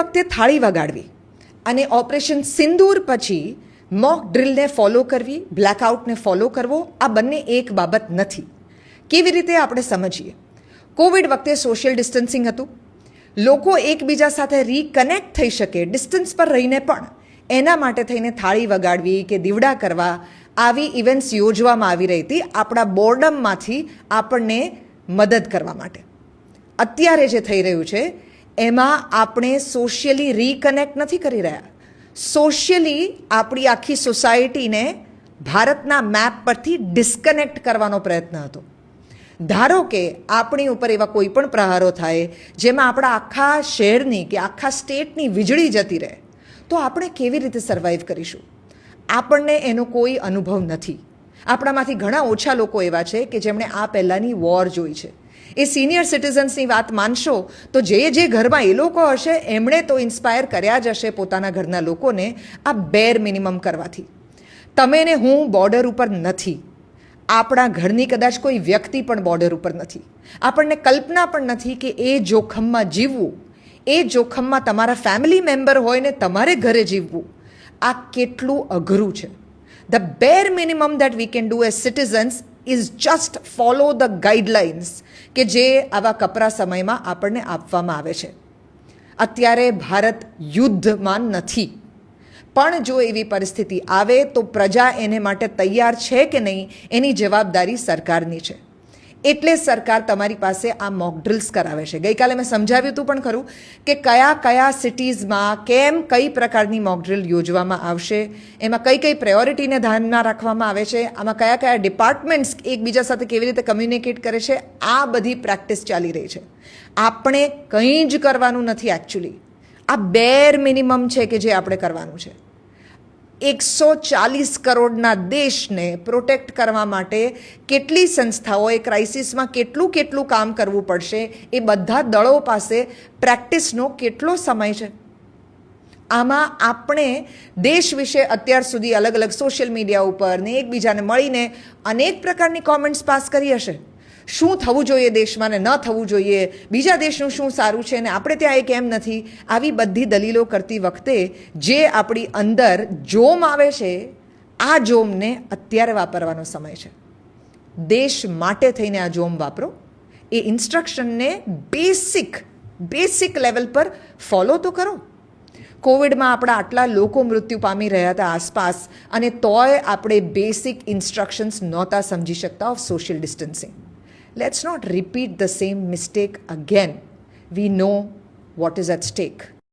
વખતે થાળી વગાડવી અને ઓપરેશન સિંદૂર પછી મોક ડ્રિલને ફોલો કરવી, બ્લેકઆઉટને ફોલો કરવો, આ બંને એક બાબત નથી. કેવી રીતે આપણે સમજીએ? કોવિડ વખતે સોશિયલ ડિસ્ટન્સિંગ હતું. લોકો એકબીજા સાથે રીકનેક્ટ થઈ શકે, ડિસ્ટન્સ પર રહીને પણ. એના માટે થઈને થાળી વગાડવી કે દીવડા કરવા આવી ઇવેન્ટ્સ યોજવામાં આવી રહી હતી આપણા બોર્ડમમાંથી આપણને મદદ કરવા માટે. અત્યારે જે થઈ રહ્યું છે એમાં આપણે સોશિયલી રીકનેક્ટ નથી કરી રહ્યા. સોશિયલી આપણી આખી સોસાયટીને ભારતના મેપ પરથી ડિસ્કનેક્ટ કરવાનો પ્રયત્ન હતો. ધારો કે આપણી ઉપર એવા કોઈ પણ પ્રહારો થાય, જેમાં આપણા આખા શહેરની કે આખા સ્ટેટની વીજળી જતી રહે, તો આપણે કેવી રીતે સર્વાઈવ કરીશું? આપણને એનો કોઈ અનુભવ નથી. આપણામાંથી ઘણા ઓછા લોકો એવા છે કે જેમણે આ પહેલાંની વોર જોઈ છે. એ સિનિયર સિટીઝન્સની વાત માનશો, તો જે જે ઘરમાં એ લોકો હશે, એમણે તો ઇન્સ્પાયર કર્યા જ હશે પોતાના ઘરના લોકોને આ બેર મિનિમમ કરવાથી. તમે ને હું બોર્ડર ઉપર નથી. આપણા ઘરની કદાચ કોઈ વ્યક્તિ પણ બોર્ડર ઉપર નથી. આપણને કલ્પના પણ નથી કે એ જોખમમાં જીવવું, એ જોખમમાં તમારા ફેમિલી મેમ્બર હોય ને તમારે ઘરે જીવવું. આ કેટલું અઘરું છે. The bare minimum that we can do as citizens is just follow the guidelines કે જે આવા કપરા સમયમાં આપણને આપવામાં આવે છે. અત્યારે ભારત યુદ્ધમાં નથી. પણ જો એવી પરિસ્થિતિ આવે તો પ્રજા એને માટે તૈયાર છે કે નહીં એની જવાબદારી સરકારની છે. એટલે સરકાર તમારી પાસે આ મોક ડ્રિલ્સ કરાવે છે. ગઈકાલે મેં સમજાવ્યું હતું પણ ખરું કે કયા કયા સિટીઝમાં કેમ કઈ પ્રકારની મોક ડ્રિલ યોજવામાં આવશે, એમાં કઈ કઈ પ્રાયોરિટીને ધ્યાનમાં રાખવામાં આવે છે, આમાં કયા કયા ડિપાર્ટમેન્ટ્સ એકબીજા સાથે કેવી રીતે કમ્યુનિકેટ કરે છે, આ બધી પ્રેક્ટિસ ચાલી રહી છે. આપણે કંઈ જ કરવાનું નથી એકચ્યુઅલી આ બેર મિનિમમ છે કે જે આપણે કરવાનું છે. એકસો ચાલીસ કરોડના દેશને પ્રોટેક્ટ કરવા માટે કેટલી સંસ્થાઓએ ક્રાઇસિસમાં કેટલું કેટલું કામ કરવું પડશે એ બધા દળો પાસે પ્રેક્ટિસનો કેટલો સમય છે? આમાં આપણે દેશ વિશે અત્યાર સુધી અલગ અલગ સોશિયલ મીડિયા ઉપર ને એકબીજાને મળીને અનેક પ્રકારની કોમેન્ટ્સ પાસ કરી હશે. શું થવું જોઈએ દેશમાં ને ન થવું જોઈએ? બીજા દેશનું શું સારું છે ને આપણે ત્યાં એ કેમ નથી? આવી બધી દલીલો કરતી વખતે જે આપણી અંદર જોમ આવે છે, આ જોમને અત્યારે વાપરવાનો સમય છે. દેશ માટે થઈને આ જોમ વાપરો. એ ઇન્સ્ટ્રક્શનને બેસિક બેસિક લેવલ પર ફોલો તો કરો. કોવિડમાં આપણા આટલા લોકો મૃત્યુ પામી રહ્યા હતા આસપાસ અને તોય આપણે બેસિક ઇન્સ્ટ્રક્શન્સ નહોતા સમજી શકતા of social distancing. Let's not repeat the same mistake again. We know what is at stake.